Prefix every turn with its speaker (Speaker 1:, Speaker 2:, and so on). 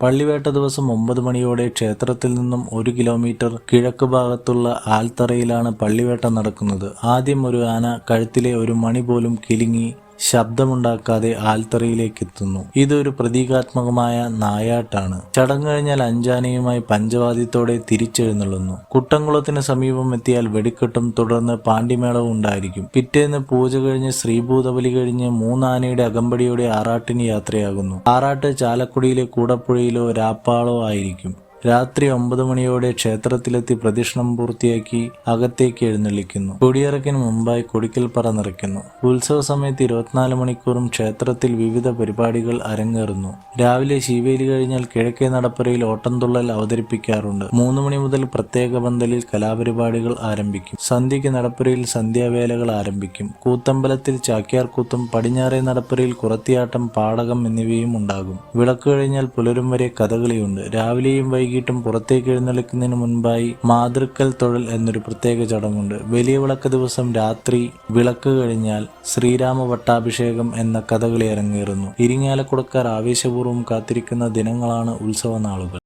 Speaker 1: പള്ളിവേട്ട ദിവസം ഒമ്പത് മണിയോടെ ക്ഷേത്രത്തിൽ നിന്നും ഒരു കിലോമീറ്റർ കിഴക്ക് ഭാഗത്തുള്ള ആൽത്തറയിലാണ് പള്ളിവേട്ട നടക്കുന്നത്. ആദ്യം ഒരു ആന കഴുത്തിലെ ഒരു മണി പോലും കിലുങ്ങി ശബ്ദമുണ്ടാക്കാതെ ആൽത്തറയിലേക്ക് എത്തുന്നു ഇതൊരു പ്രതീകാത്മകമായ നായാട്ടാണ്. ചടങ്ങ് കഴിഞ്ഞാൽ അഞ്ചാനയുമായി പഞ്ചവാദ്യത്തോടെ തിരിച്ചെഴുന്നള്ളുന്നു. കുട്ടംകുളത്തിന് സമീപം എത്തിയാൽ വെടിക്കെട്ടും തുടർന്ന് പാണ്ടിമേളവും ഉണ്ടായിരിക്കും. പിറ്റേന്ന് പൂജ കഴിഞ്ഞ് ശ്രീഭൂതബലി കഴിഞ്ഞ് മൂന്നാനയുടെ അകമ്പടിയോടെ ആറാട്ടിന് യാത്രയാകുന്നു. ആറാട്ട് ചാലക്കുടിയിലെ കൂടപ്പുഴയിലോ രാപ്പാളോ ആയിരിക്കും. രാത്രി ഒമ്പത് മണിയോടെ ക്ഷേത്രത്തിലെത്തി പ്രദക്ഷിണം പൂർത്തിയാക്കി അകത്തേക്ക് എഴുന്നള്ളിക്കുന്നു. കൊടിയിറക്കിന് മുമ്പായി കൊടിക്കൽപ്പറ നിറയ്ക്കുന്നു. ഉത്സവ സമയത്ത് ഇരുപത്തിനാല് മണിക്കൂറും ക്ഷേത്രത്തിൽ വിവിധ പരിപാടികൾ അരങ്ങേറുന്നു. രാവിലെ ശിവേലി കഴിഞ്ഞാൽ കിഴക്കേ നടപ്പുരയിൽ ഓട്ടംതുള്ളൽ അവതരിപ്പിക്കാറുണ്ട്. മൂന്ന് മണി മുതൽ പ്രത്യേക പന്തലിൽ കലാപരിപാടികൾ ആരംഭിക്കും. സന്ധ്യയ്ക്ക് നടപ്പുരയിൽ സന്ധ്യാവേലകൾ ആരംഭിക്കും. കൂത്തമ്പലത്തിൽ ചാക്യാർകൂത്തും പടിഞ്ഞാറേ നടപ്പുരയിൽ കുറത്തിയാട്ടം പാടകം എന്നിവയും ഉണ്ടാകും. വിളക്ക് കഴിഞ്ഞാൽ പുലരും വരെ കഥകളിയുണ്ട്. രാവിലെയും വൈകിട്ടും പുറത്തേക്ക് എഴുന്നള്ളിക്കുന്നതിന് മുൻപായി മാതൃക്കൽ തൊഴൽ എന്നൊരു പ്രത്യേക ചടങ്ങുണ്ട്. വലിയ വിളക്ക് ദിവസം രാത്രി വിളക്ക് കഴിഞ്ഞാൽ ശ്രീരാമ പട്ടാഭിഷേകം എന്ന കഥകളി അരങ്ങേറുന്നു. ഇരിങ്ങാലക്കുടക്കാർ ആവേശപൂർവം കാത്തിരിക്കുന്ന ദിനങ്ങളാണ് ഉത്സവ നാളുകൾ